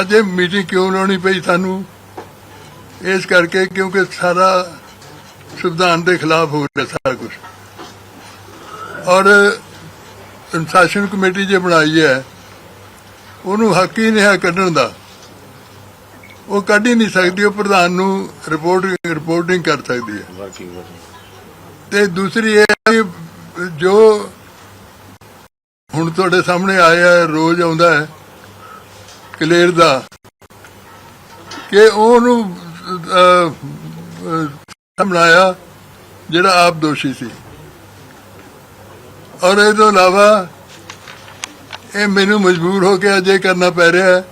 ਅੱਜ ਇਹ ਮੀਟਿੰਗ ਕਿਉਂ ਲਾਉਣੀ ਪਈ ਸਾਨੂੰ? ਇਸ ਕਰਕੇ ਕਿਉਂਕਿ ਸਾਰਾ ਸੰਵਿਧਾਨ ਦੇ ਖਿਲਾਫ ਹੋ ਰਿਹਾ ਸਾਰਾ ਕੁਝ ਔਰ ਅਨੁਸ਼ਾਸਨ ਕਮੇਟੀ ਜੇ ਬਣਾਈ ਹੈ ਉਹਨੂੰ ਹੱਕ ਹੀ ਨਹੀਂ ਹੈ ਕੱਢਣ ਦਾ। ਉਹ ਕੱਢ ਹੀ ਨਹੀਂ ਸਕਦੀ ਉਹ ਪ੍ਰਧਾਨ ਨੂੰ ਰਿਪੋਰਟ ਰਿਪੋਰਟਿੰਗ ਕਰ ਸਕਦੀ ਹੈ। ਤੇ ਦੂਸਰੀ ਇਹ ਜੋ ਹੁਣ ਤੁਹਾਡੇ ਸਾਹਮਣੇ ਆਇਆ ਰੋਜ਼ ਆਉਂਦਾ ਹੈ ਕਲੇਰ ਦਾ ਕਿ ਉਹਨੂੰ ਅਹ, ਜਿਹੜਾ ਆਪ ਦੋਸ਼ੀ ਸੀ। ਔਰ ਇਹ ਤੋਂ ਇਲਾਵਾ ਇਹ ਮੈਨੂੰ ਮਜਬੂਰ ਹੋ ਕੇ ਅਜੇ ਕਰਨਾ ਪੈ ਰਿਹਾ ਹੈ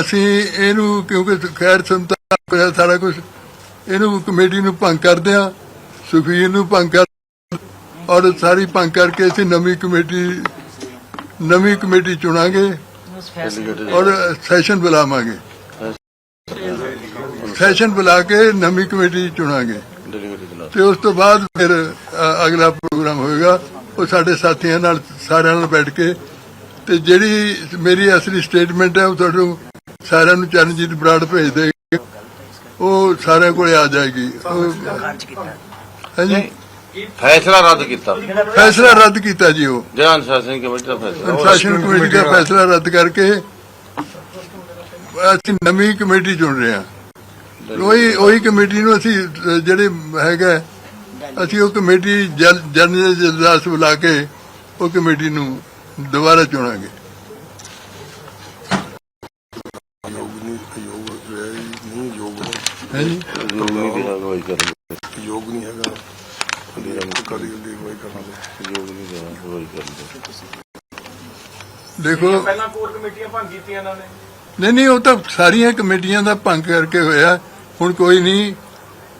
ਅਸੀਂ ਇਹਨੂੰ ਕਿਉਂਕਿ ਖੈਰ ਸੰਤਾ ਹੋਇਆ ਸਾਰਾ ਕੁਝ ਇਹਨੂੰ ਕਮੇਟੀ ਨੂੰ ਭੰਗ ਕਰਦੇ ਆ ਸੁਖਵੀਰ ਨੂੰ ਭੰਗ ਕਰ ਔਰ ਸਾਰੀ ਭੰਗ ਕਰਕੇ ਅਸੀਂ ਨਵੀਂ ਕਮੇਟੀ ਨਵੀਂ ਕਮੇਟੀ ਚੁਣਾਂਗੇ ਔਰ ਸੈਸ਼ਨ ਬੁਲਾਵਾਂਗੇ। ਸੈਸ਼ਨ ਬੁਲਾ ਕੇ ਨਵੀਂ ਕਮੇਟੀ ਚੁਣਾਂਗੇ। ਤੇ ਉਸ ਤੋਂ ਬਾਅਦ ਫਿਰ ਅਗਲਾ ਪ੍ਰੋਗਰਾਮ ਹੋਏਗਾ। ਉਹ ਸਾਡੇ ਸਾਥੀਆਂ ਨਾਲ ਸਾਰਿਆਂ ਨਾਲ ਬੈਠ ਕੇ। ਤੇ ਜਿਹੜੀ ਮੇਰੀ ਅਸਲੀ ਸਟੇਟਮੈਂਟ ਹੈ ਉਹ ਤੁਹਾਨੂੰ ਸਾਰਿਆਂ ਨੂੰ ਚਰਨਜੀਤ ਬਰਾੜ ਭੇਜ ਦੇਗੇ। ਉਹ ਸਾਰਿਆਂ ਕੋਲੇ ਆ ਜਾਏਗੀ। ਹਾਂਜੀ। ਫੈਸਲਾ ਰੱਦ ਕੀਤਾ। ਫੈਸਲਾ ਰੱਦ ਕੀਤਾ ਜੀ ਉਹ। ਜਿਹੜਾ ਅਨੁਸ਼ਾਸਨ ਕਮੇਟੀ ਦਾ ਫੈਸਲਾ। ਉਹ ਅਨੁਸ਼ਾਸਨ ਕਮੇਟੀ ਦਾ ਫੈਸਲਾ ਰੱਦ ਕਰਕੇ ਅਸੀਂ ਨਵੀਂ ਕਮੇਟੀ ਚੁਣ ਰਹੇ ਹਾਂ। ਉਹੀ ਉਹੀ ਕਮੇਟੀ ਨੂੰ ਅਸੀਂ ਜਿਹੜੇ ਹੈਗਾ ਅਸੀਂ ਉਹ ਕਮੇਟੀ ਜਨ- ਜਨਰਲ ਜਲਦਾਸ ਬੁਲਾ ਕੇ ਉਹ ਕਮੇਟੀ ਨੂੰ ਦੁਬਾਰਾ ਚੁਣਾਂਗੇ। ਯੋਗ ਨਹੀਂ ਯੋਗ ਦੇ। ਦੀ ਕੋਈ ਕਰਨਾ ਨਹੀਂ। ਦੇਖੋ। ਪਹਿਲਾਂ ਕੋਰ ਕਮੇਟੀਆਂ ਭੰਗ ਕੀਤੀਆਂ ਇਹਨਾਂ ਨੇ। ਨਹੀਂ ਨਹੀਂ ਉਹ ਤਾਂ ਸਾਰੀਆਂ ਕਮੇਟੀਆਂ ਦਾ ਭੰਗ ਕਰਕੇ ਹੋਇਆ। ਹੁਣ ਕੋਈ ਨਹੀਂ।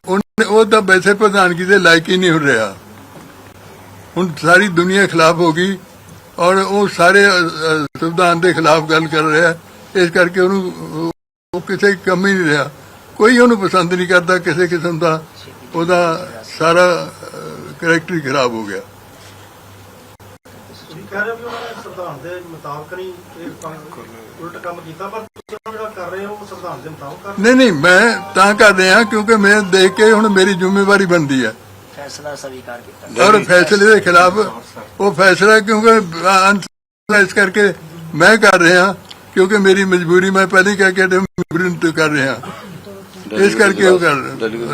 ਉਹਨੇ ਉਹ ਤਾਂ ਵੈਸੇ ਪ੍ਰਧਾਨਗੀ ਦੇ ਲਾਇਕ ਹੀ ਨਹੀਂ ਹੋ ਰਿਹਾ। ਹੁਣ ਸਾਰੀ ਦੁਨੀਆ ਖਿਲਾਫ ਹੋ ਗਈ ਔਰ ਉਹ ਸਾਰੇ ਸੰਵਿਧਾਨ ਦੇ ਖਿਲਾਫ ਗੱਲ ਕਰ ਰਿਹਾ। ਇਸ ਕਰਕੇ ਉਹਨੂੰ ਉਹ ਕਿਸੇ ਕੰਮ ਹੀ ਨਹੀਂ ਰਿਹਾ। ਕੋਈ ਉਹਨੂੰ ਪਸੰਦ ਨਹੀਂ ਕਰਦਾ ਕਿਸੇ ਕਿਸਮ ਦਾ। ਉਹਦਾ ਸਾਰਾ ਕਰੈਕਟਰ ਹੀ ਖਰਾਬ ਹੋ ਗਿਆ। ਤੁਸੀਂ ਕਹਿ ਰਹੇ ਹੋ ਕਿ ਉਹਨਾਂ ਨੇ ਸੰਵਿਧਾਨ ਦੇ ਮੁਤਾਬਕ ਨਹੀਂ ਇਹ ਕੰਮ ਉਲਟ ਕੰਮ ਕੀਤਾ ਪਰ ਤੁਸੀਂ ਜਿਹੜਾ ਕਰ ਰਹੇ ਹੋ ਉਹ ਸੰਵਿਧਾਨ ਦੇ ਮੁਤਾਬਕ ਕਰ ਨਹੀਂ ਨਹੀਂ ਮੈਂ ਤਾਂ ਕਰ ਰਿਹਾ ਕਿਉਂਕਿ ਮੈਂ ਦੇਖ ਕੇ ਹੁਣ ਮੇਰੀ ਜ਼ਿੰਮੇਵਾਰੀ ਬਣਦੀ ਹੈ। ਫੈਸਲਾ ਸਵੀਕਾਰ ਕੀਤਾ। ਔਰ ਫੈਸਲੇ ਦੇ ਖਿਲਾਫ ਉਹ ਫੈਸਲਾ ਕਿਉਂਕਿ ਅੰਤ ਇਸ ਕਰਕੇ ਮੈਂ ਕਰ ਰਿਹਾ ਕਿਉਂਕਿ ਮੇਰੀ ਮਜਬੂਰੀ ਮੈਂ ਪਹਿਲੇ ਹੀ ਕਹਿ ਕੇ ਹਟਿਆ, ਮਜਬੂਰੀ ਨੂੰ ਕਰ ਰਿਹਾ। ਇਸ ਕਰਕੇ ਉਹ ਕਰ ਡੈਲੀਗੇਟ